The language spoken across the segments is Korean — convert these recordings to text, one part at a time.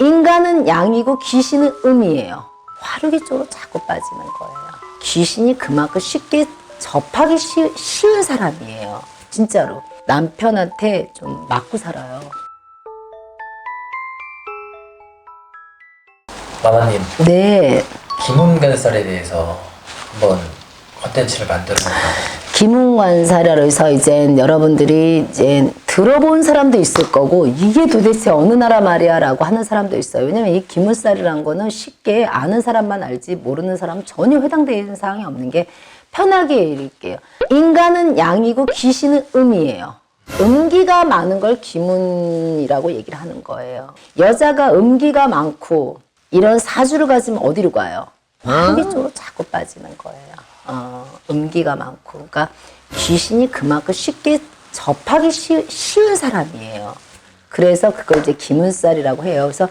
인간은 양이고 귀신은 음이에요. 화르기 쪽으로 자꾸 빠지는 거예요. 귀신이 그만큼 쉽게 접하기 쉬, 쉬운 사람이에요. 진짜로. 남편한테 좀 맞고 살아요. 마마님 네. 김은간살에 대해서 한번 컨텐츠를 만들어 볼까요? 김웅관사라서 이제 여러분들이 이제 들어본 사람도 있을 거고 이게 도대체 어느 나라 말이야 라고 하는 사람도 있어요. 왜냐면 이 기물살이라는 거는 쉽게 아는 사람만 알지 모르는 사람 은 전혀 해당되는 사항이 없는 게 편하게 얘기할게요. 인간은 양이고 귀신은 음이에요. 음기가 많은 걸 기문이라고 얘기를 하는 거예요. 여자가 음기가 많고 이런 사주를 가지면 어디로 가요? 화기 쪽으로 자꾸 빠지는 거예요. 어, 음기가 많고, 그러니까 귀신이 그만큼 쉽게 접하기 쉬, 쉬운 사람이에요. 그래서 그걸 이제 기문살이라고 해요. 그래서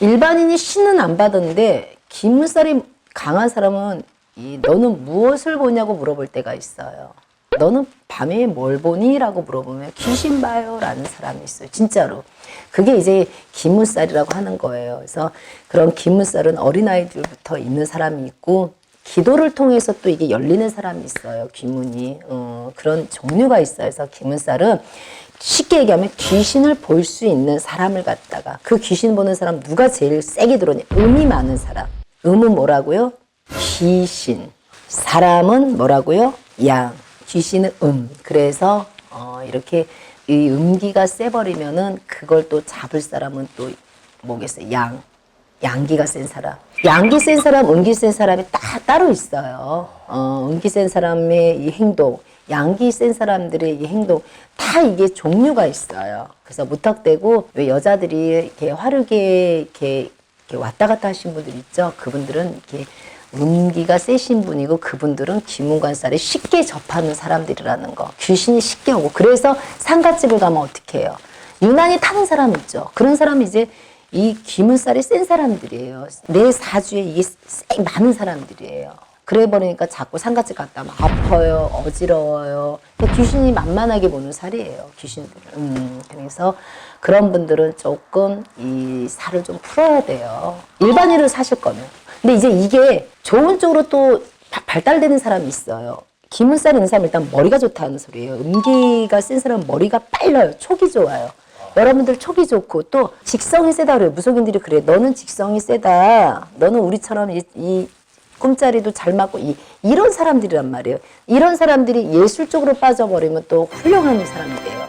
일반인이 신은 안 받았는데 기문살이 강한 사람은 이 너는 무엇을 보냐고 물어볼 때가 있어요. 너는 밤에 뭘 보니? 라고 물어보면 귀신 봐요. 라는 사람이 있어요. 진짜로. 그게 이제 기문살이라고 하는 거예요. 그래서 그런 기문살은 어린아이들부터 있는 사람이 있고 기도를 통해서 또 이게 열리는 사람이 있어요. 귀문이. 어, 그런 종류가 있어요. 그래서 기문살은 쉽게 얘기하면 귀신을 볼 수 있는 사람을 갖다가 그 귀신 보는 사람 누가 제일 세게 들어오냐? 음이 많은 사람. 음은 뭐라고요? 귀신. 사람은 뭐라고요? 양. 귀신은 음. 그래서 어, 이렇게 이 음기가 세버리면은 그걸 또 잡을 사람은 또 뭐겠어요? 양. 양기가 센 사람. 양기 센 사람, 음기 센 사람이 다 따로 있어요. 어, 음기 센 사람의 이 행동, 양기 센 사람들의 이 행동, 다 이게 종류가 있어요. 그래서 무턱대고 왜 여자들이 이렇게 화르게 이렇게, 이렇게 왔다 갔다 하신 분들 있죠? 그분들은 이렇게 음기가 세신 분이고 그분들은 기문관살에 쉽게 접하는 사람들이라는 거. 귀신이 쉽게 오고. 그래서 상갓집을 가면 어떻게 해요? 유난히 타는 사람 있죠. 그런 사람이 이제 이 귀문살이 센 사람들이에요. 내 사주에 이게 쎄 많은 사람들이에요. 그래 버리니까 자꾸 상갓집 갔다 하면 아파요, 어지러워요. 근데 귀신이 만만하게 보는 살이에요, 귀신들은. 음, 그래서 그런 분들은 조금 이 살을 좀 풀어야 돼요. 일반인으로 사실 거면. 근데 이제 이게 좋은 쪽으로 또 바- 발달되는 사람이 있어요. 기문살 있는 사람 일단 머리가 좋다는 소리예요. 음기가 센 사람은 머리가 빨라요. 촉이 좋아요. 여러분들 촉이 좋고 또 직성이 세다 그래요. 무속인들이 그래. 너는 직성이 세다. 너는 우리처럼 이, 이 꿈자리도 잘 맞고 이, 이런 사람들이란 말이에요. 이런 사람들이 예술 쪽으로 빠져버리면 또 훌륭한 사람이 돼요.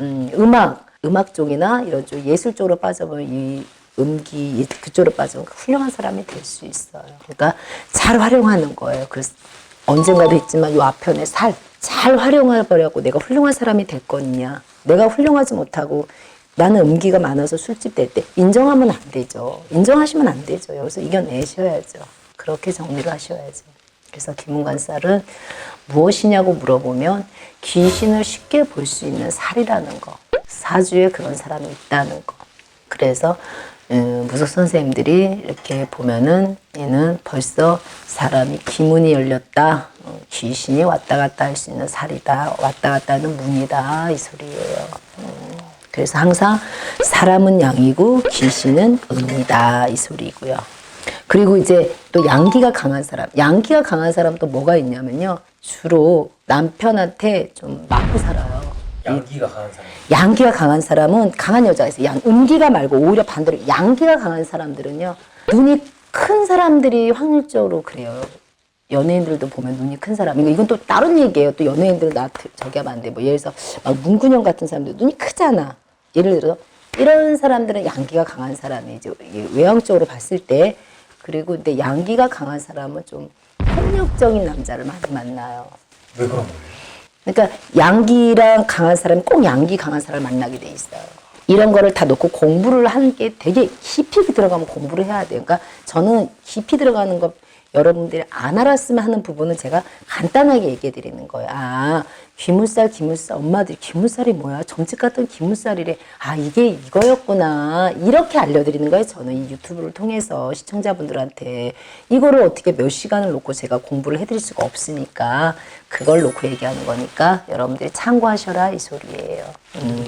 음, 음악, 음악 쪽이나 이런 쪽 예술 쪽으로 빠져버리면 이 음기 그쪽으로 빠지면 훌륭한 사람이 될 수 있어요. 그러니까 잘 활용하는 거예요. 그래서 언젠가도 있지만 요 앞편에 살잘 활용해 버려고 내가 훌륭한 사람이 될 거냐. 내가 훌륭하지 못하고 나는 음기가 많아서 술집 될 때 인정하면 안 되죠. 인정하시면 안 되죠. 여기서 이겨내셔야죠. 그렇게 정리를 하셔야죠. 그래서 김은관살은 무엇이냐고 물어보면 귀신을 쉽게 볼 수 있는 살이라는 거. 사주에 그런 사람이 있다는 거. 그래서 음, 무속 선생님들이 이렇게 보면은 얘는 벌써 사람이 기문이 열렸다. 어, 귀신이 왔다 갔다 할 수 있는 살이다. 왔다 갔다 하는 문이다. 이 소리예요. 음, 그래서 항상 사람은 양이고 귀신은 음이다. 이 소리고요. 그리고 이제 또 양기가 강한 사람. 양기가 강한 사람 또 뭐가 있냐면요. 주로 남편한테 좀 맞고 살아요. 양기가 강한 사람. 양기가 강한 사람은 강한 여자가 있어요. 양, 음기가 말고 오히려 반대로 양기가 강한 사람들은요. 눈이 큰 사람들이 확률적으로 그래요. 연예인들도 보면 눈이 큰 사람. 이건 또 다른 얘기예요. 또 연예인들 나 저기 하면 안 돼. 뭐 예를 들어서 막 문근영 같은 사람들 눈이 크잖아. 예를 들어서 이런 사람들은 양기가 강한 사람이죠. 외형적으로 봤을 때 그리고 근데 양기가 강한 사람은 좀 폭력적인 남자를 많이 만나요. 왜 그런 거예요? 그러니까 양기랑 강한 사람이 꼭 양기 강한 사람을 만나게 돼 있어요. 이런 거를 다 놓고 공부를 하는 게 되게 깊이 들어가면 공부를 해야 돼요. 그러니까 저는 깊이 들어가는 거 여러분들이 안 알았으면 하는 부분은 제가 간단하게 얘기해 드리는 거예요. 아, 귀물살, 귀물살, 엄마들이 귀물살이 뭐야? 점집 같은 귀물살이래. 아, 이게 이거였구나. 이렇게 알려드리는 거예요. 저는 이 유튜브를 통해서 시청자분들한테 이거를 어떻게 몇 시간을 놓고 제가 공부를 해드릴 수가 없으니까 그걸 놓고 얘기하는 거니까 여러분들이 참고하셔라 이 소리예요. 음.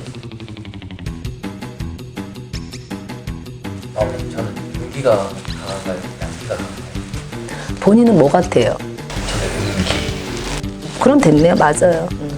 아버님 저는 음기가 강한가요? 양기가? 본인은 뭐 같아요? 그럼 됐네요. 맞아요. 음.